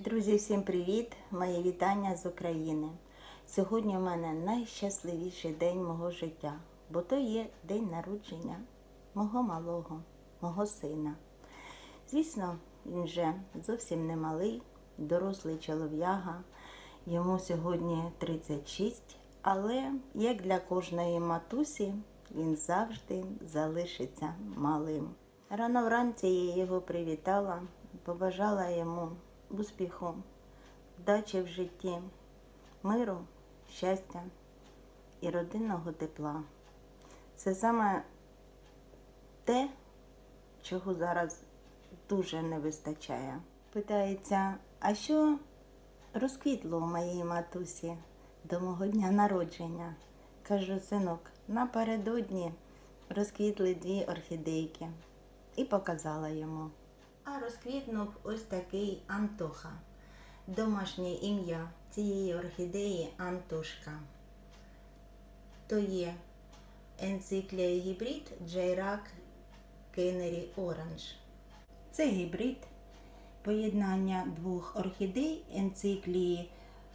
Друзі, всім привіт! Мої вітання з України. Сьогодні в мене найщасливіший день мого життя, бо то є день народження мого малого, мого сина. Звісно, він вже зовсім не малий, дорослий чолов'яга. Йому сьогодні 36, але як для кожної матусі, він завжди залишиться малим. Рано вранці я його привітала, побажала йому успіху, вдачі в житті, миру, щастя і родинного тепла. Це саме те, чого зараз дуже не вистачає. Питається, а що розквітло у моїй матусі до мого дня народження? Кажу, синок, напередодні розквітли дві орхідейки і показала йому. А розквітнув ось такий Антоха. Домашнє ім'я цієї орхідеї Антошка. То є енциклія гібрид Джайрак Кеннері Оранж. Це гібрид поєднання двох орхідей енциклії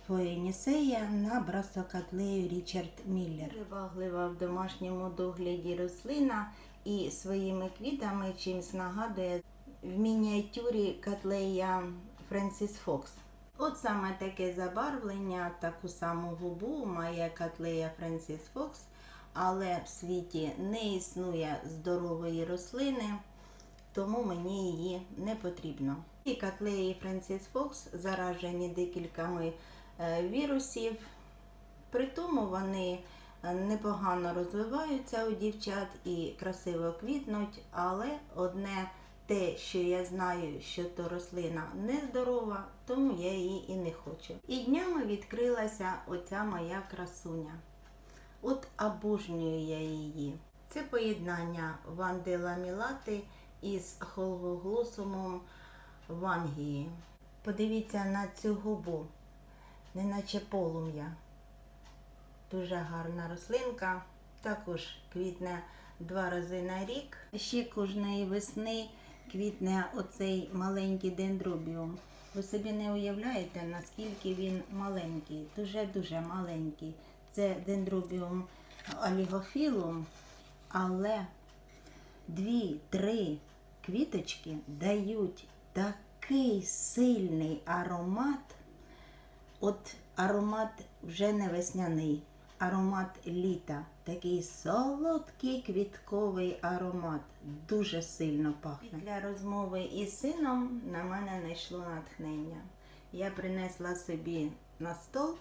Фоєнісея на брасокатлею Річард Міллер. Виваглива в домашньому догляді рослина і своїми квітами чимсь нагадує в мініатюрі котлея Френсіс Фокс. От саме таке забарвлення, таку саму губу має котлея Френсіс Фокс, але в світі не існує здорової рослини, тому мені її не потрібно. І котлеї Френсіс Фокс заражені декількома е, вірусів, при тому вони е, непогано розвиваються у дівчат і красиво квітнуть, але одне те, що я знаю, що то рослина нездорова, тому я її і не хочу. І днями відкрилася оця моя красуня. От обожнюю я її. Це поєднання вандела мілати із холгоглосумом вангії. Подивіться на цю губу, неначе полум'я. Дуже гарна рослинка, також квітне два рази на рік. Ще кожної весни квітне оцей маленький дендробіум. Ви собі не уявляєте, наскільки він маленький, дуже-дуже маленький. Це дендробіум олігофілум, але дві-три квіточки дають такий сильний аромат. От аромат вже не весняний, аромат літа. Такий солодкий квітковий аромат. Дуже сильно пахне. Для розмови із сином на мене знайшло натхнення. Я принесла собі на стол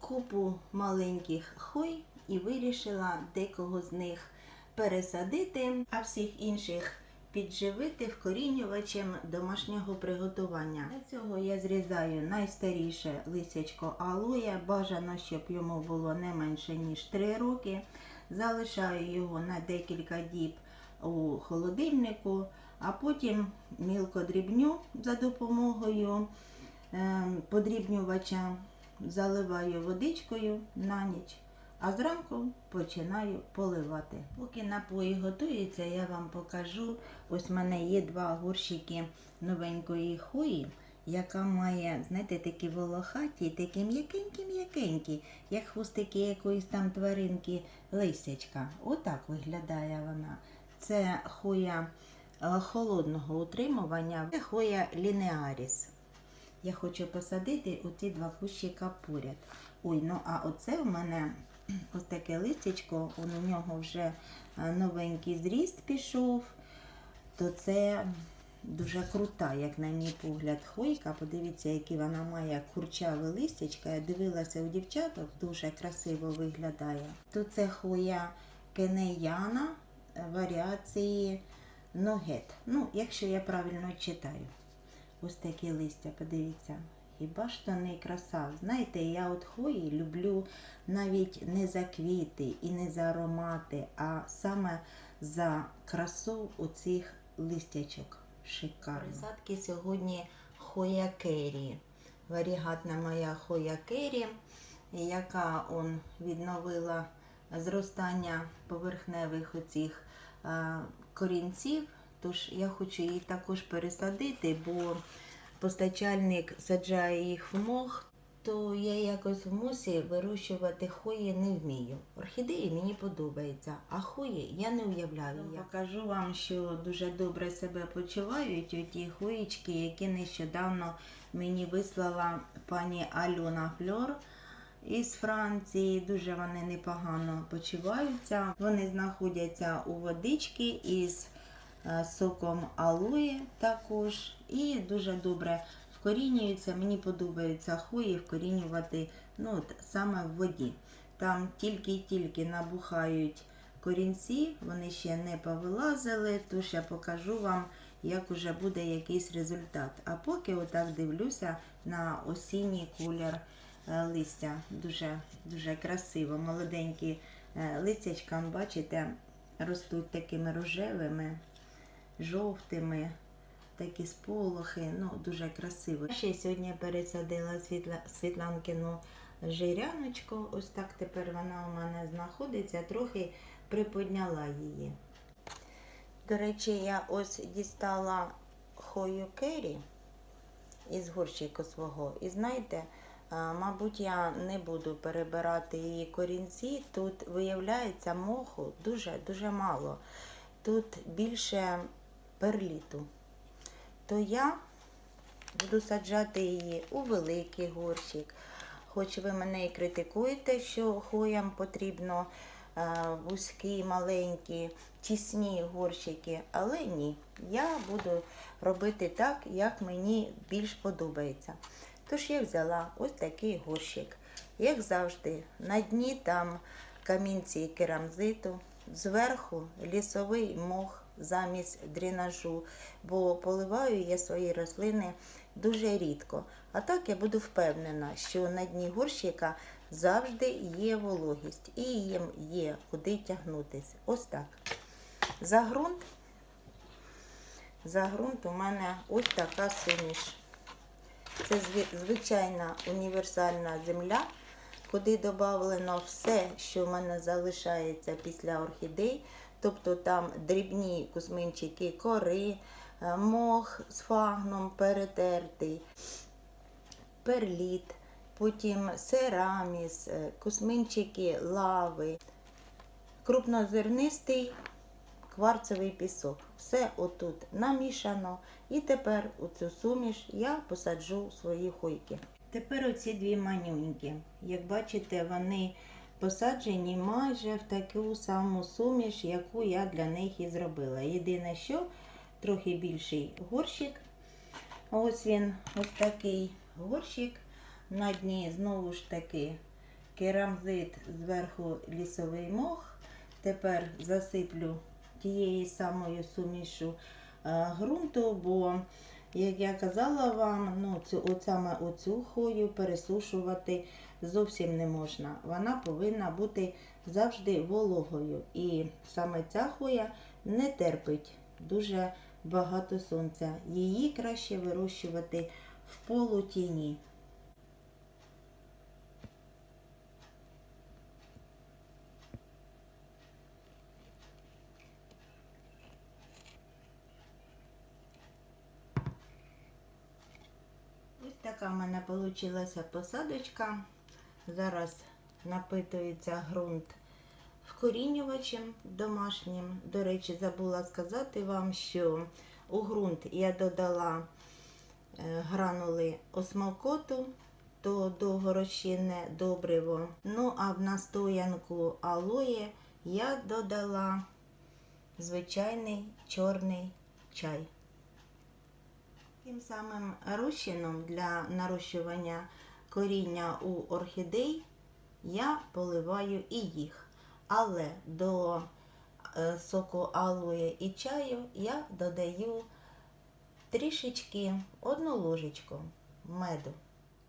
купу маленьких хой і вирішила декого з них пересадити, а всіх інших підживити вкорінювачем домашнього приготування. Для цього я зрізаю найстаріше лисячко алоя. Бажано, щоб йому було не менше ніж 3 роки. Залишаю його на декілька діб у холодильнику, а потім мілко дрібню за допомогою е, подрібнювача, заливаю водичкою на ніч. А зранку починаю поливати. Поки напої готуються, я вам покажу. Ось в мене є два горщики новенької хої, яка має, знаєте, такі волохаті, такі м'якенькі-м'якенькі, як хвостики якоїсь там тваринки лисячка. Отак виглядає вона. Це хоя е, холодного утримування, це хоя лінеаріс. Я хочу посадити оці два кущика поряд. Ой, ну а оце в мене ось таке листячко, у нього вже е, новенький зріст пішов, то це дуже крута, як на мій погляд, хойка. Подивіться, які вона має курчаве листячка. Я дивилася у дівчаток, дуже красиво виглядає. Тут це хоя кенеяна е, варіації ногет. Ну, якщо я правильно читаю. Ось такі листя, подивіться. Хіба ж то не краса? Знаєте, я от хвої люблю навіть не за квіти і не за аромати, а саме за красу оцих листячок. Шикарно. Присадки сьогодні хоя кері. Варігатна моя хоя кері, яка он відновила зростання поверхневих оцих корінців. Тож я хочу її також пересадити, бо постачальник саджає їх в мох, то я якось в мосі вирощувати хої не вмію. Орхідеї мені подобаються, а хої я не уявляю. Я покажу вам, що дуже добре себе почувають оті хоїчки, які нещодавно мені вислала пані Альона Фльор із Франції. Дуже вони непогано почуваються. Вони знаходяться у водички із соком алої також. І дуже добре вкорінюються. Мені подобається хвої вкорінювати ну, от, саме в воді. Там тільки-тільки набухають корінці, вони ще не повилазили, тож я покажу вам, як уже буде якийсь результат. А поки отак дивлюся на осінній колір е, листя. Дуже, дуже красиво. Молоденькі е, листячка, бачите, ростуть такими рожевими, жовтими, такі сполохи, ну дуже красиво. Ще сьогодні пересадила світла, світланкину жиряночку. Ось так тепер вона у мене знаходиться, трохи приподняла її. До речі, я ось дістала хою кері із горщика свого. І знаєте, мабуть, я не буду перебирати її корінці. Тут виявляється моху дуже-дуже мало. Тут більше перліту. То я буду саджати її у великий горщик. Хоч ви мене і критикуєте, що хоям потрібно е, вузькі, маленькі, тісні горщики, але ні, я буду робити так, як мені більш подобається. Тож я взяла ось такий горщик. Як завжди, на дні там камінці керамзиту, зверху лісовий мох замість дренажу, бо поливаю я свої рослини дуже рідко. А так я буду впевнена, що на дні горщика завжди є вологість і їм є куди тягнутися. Ось так. За ґрунт, за ґрунт у мене ось така суміш. Це звичайна універсальна земля, куди додано все, що в мене залишається після орхідей. Тобто там дрібні кусминчики кори, е, мох з фагном перетертий, перліт, потім сераміс, е, кусминчики лави, крупнозернистий кварцевий пісок. Все отут намішано. І тепер у цю суміш я посаджу свої хойки. Тепер оці дві манюньки. Як бачите, вони посаджені майже в таку саму суміш, яку я для них і зробила. Єдине, що трохи більший горщик. Ось він, ось такий горщик. На дні знову ж таки керамзит, зверху лісовий мох. Тепер засиплю тією самою сумішу е, ґрунту, бо, як я казала вам, ну, цю, от саме оцю хою пересушувати зовсім не можна. Вона повинна бути завжди вологою. І саме ця хоя не терпить дуже багато сонця. Її краще вирощувати в полутіні. Така в мене вийшла посадочка. Зараз напитується ґрунт вкорінювачем домашнім. До речі, забула сказати вам, що у ґрунт я додала е, гранули осмокоту, то довгорозчинне добриво. Ну, а в настоянку алоє я додала звичайний чорний чай. Тим самим розчином для нарощування коріння у орхідей я поливаю і їх. Але до е, соку алої і чаю я додаю трішечки одну ложечку меду.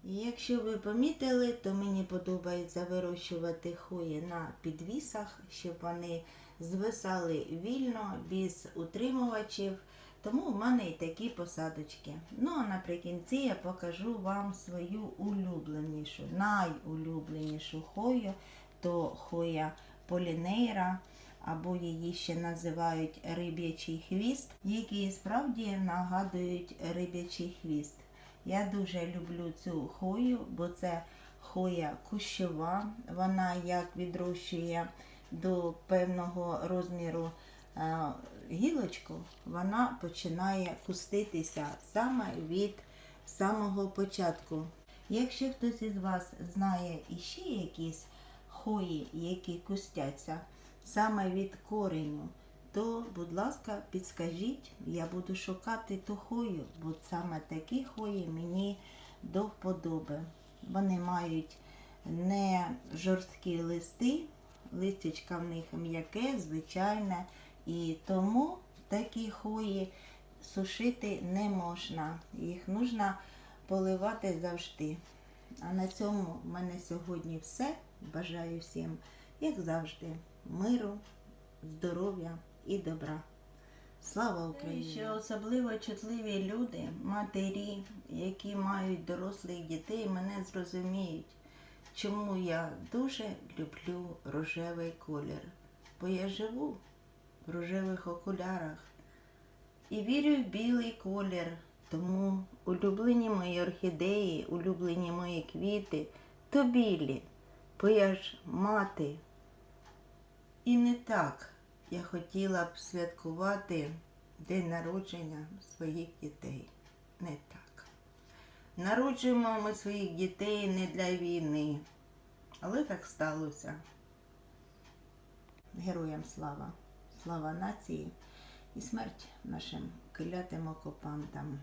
Якщо ви помітили, то мені подобається вирощувати хвої на підвісах, щоб вони звисали вільно, без утримувачів. Тому у мене і такі посадочки. Ну а наприкінці я покажу вам свою улюбленішу, найулюбленішу хою, то хоя полінейра, або її ще називають риб'ячий хвіст, які справді нагадують риб'ячий хвіст. Я дуже люблю цю хою, бо це хоя кущова. Вона як відрощує до певного розміру гілочку, вона починає куститися саме від самого початку. Якщо хтось із вас знає іще якісь хої, які кустяться саме від кореню, то, будь ласка, підскажіть, я буду шукати ту хою, бо саме такі хої мені до вподоби. Вони мають не жорсткі листи, листячка в них м'яке, звичайне, і тому такі хої сушити не можна. Їх потрібно поливати завжди. А на цьому в мене сьогодні все. Бажаю всім, як завжди, миру, здоров'я і добра. Слава Україні! Ще особливо чутливі люди, матері, які мають дорослих дітей, мене зрозуміють, чому я дуже люблю рожевий колір. Бо я живу в рожевих окулярах і вірю в білий колір. Тому улюблені мої орхідеї, улюблені мої квіти, то білі, бо я ж мати. І не так я хотіла б святкувати день народження своїх дітей. Не так. Народжуємо ми своїх дітей не для війни. Але так сталося. Героям слава, слава нації і смерть нашим клятим окупантам.